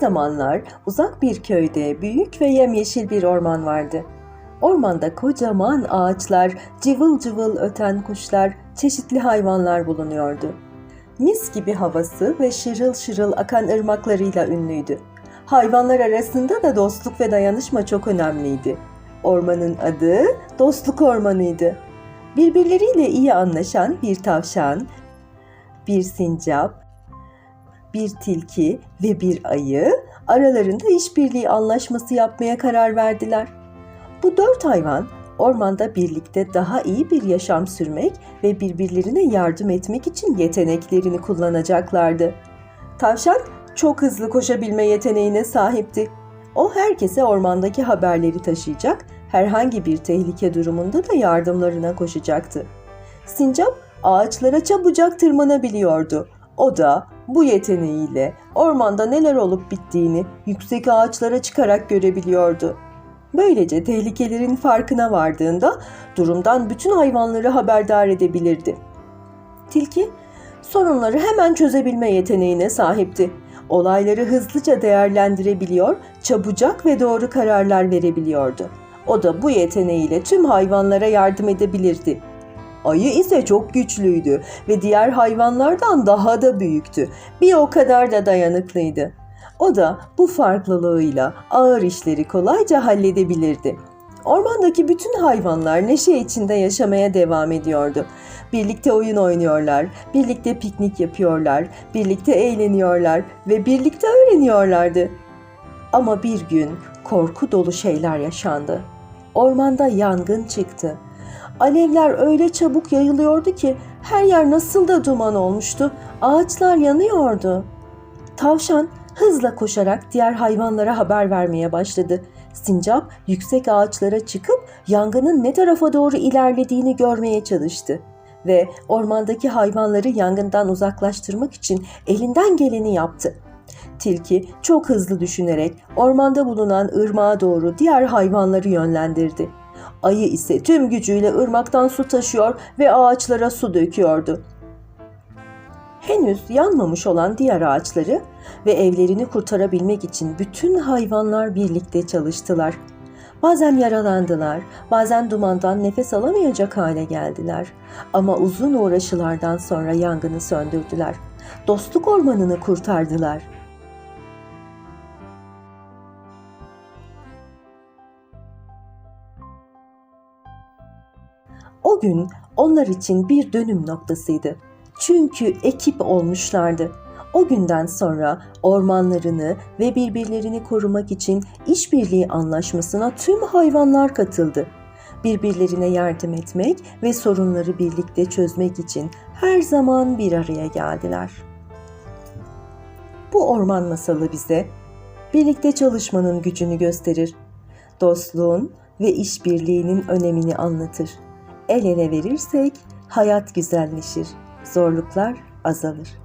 zamanlar uzak bir köyde büyük ve yemyeşil bir orman vardı. Ormanda kocaman ağaçlar, cıvıl cıvıl öten kuşlar, çeşitli hayvanlar bulunuyordu. Mis gibi havası ve şırıl şırıl akan ırmaklarıyla ünlüydü. Hayvanlar arasında da dostluk ve dayanışma çok önemliydi. Ormanın adı Dostluk Ormanı'ydı. Birbirleriyle iyi anlaşan bir tavşan, bir sincap, bir tilki ve bir ayı aralarında işbirliği anlaşması yapmaya karar verdiler. Bu dört hayvan ormanda birlikte daha iyi bir yaşam sürmek ve birbirlerine yardım etmek için yeteneklerini kullanacaklardı. Tavşan çok hızlı koşabilme yeteneğine sahipti. O herkese ormandaki haberleri taşıyacak, herhangi bir tehlike durumunda da yardımlarına koşacaktı. Sincap ağaçlara çabucak tırmanabiliyordu. O da bu yeteneğiyle ormanda neler olup bittiğini yüksek ağaçlara çıkarak görebiliyordu. Böylece tehlikelerin farkına vardığında durumdan bütün hayvanları haberdar edebilirdi. Tilki sorunları hemen çözebilme yeteneğine sahipti. Olayları hızlıca değerlendirebiliyor, çabucak ve doğru kararlar verebiliyordu. O da bu yeteneğiyle tüm hayvanlara yardım edebilirdi. Ayı ise çok güçlüydü ve diğer hayvanlardan daha da büyüktü. Bir o kadar da dayanıklıydı. O da bu farklılığıyla ağır işleri kolayca halledebilirdi. Ormandaki bütün hayvanlar neşe içinde yaşamaya devam ediyordu. Birlikte oyun oynuyorlar, birlikte piknik yapıyorlar, birlikte eğleniyorlar ve birlikte öğreniyorlardı. Ama bir gün korku dolu şeyler yaşandı. Ormanda yangın çıktı. Alevler öyle çabuk yayılıyordu ki her yer nasıl da duman olmuştu. Ağaçlar yanıyordu. Tavşan hızla koşarak diğer hayvanlara haber vermeye başladı. Sincap yüksek ağaçlara çıkıp yangının ne tarafa doğru ilerlediğini görmeye çalıştı ve ormandaki hayvanları yangından uzaklaştırmak için elinden geleni yaptı. Tilki çok hızlı düşünerek ormanda bulunan ırmağa doğru diğer hayvanları yönlendirdi. Ayı ise tüm gücüyle ırmaktan su taşıyor ve ağaçlara su döküyordu. Henüz yanmamış olan diğer ağaçları ve evlerini kurtarabilmek için bütün hayvanlar birlikte çalıştılar. Bazen yaralandılar, bazen dumandan nefes alamayacak hale geldiler. Ama uzun uğraşılardan sonra yangını söndürdüler. Dostluk ormanını kurtardılar. O gün onlar için bir dönüm noktasıydı. Çünkü ekip olmuşlardı. O günden sonra ormanlarını ve birbirlerini korumak için işbirliği anlaşmasına tüm hayvanlar katıldı. Birbirlerine yardım etmek ve sorunları birlikte çözmek için her zaman bir araya geldiler. Bu orman masalı bize birlikte çalışmanın gücünü gösterir. Dostluğun ve işbirliğinin önemini anlatır. El ele verirsek hayat güzelleşir, zorluklar azalır.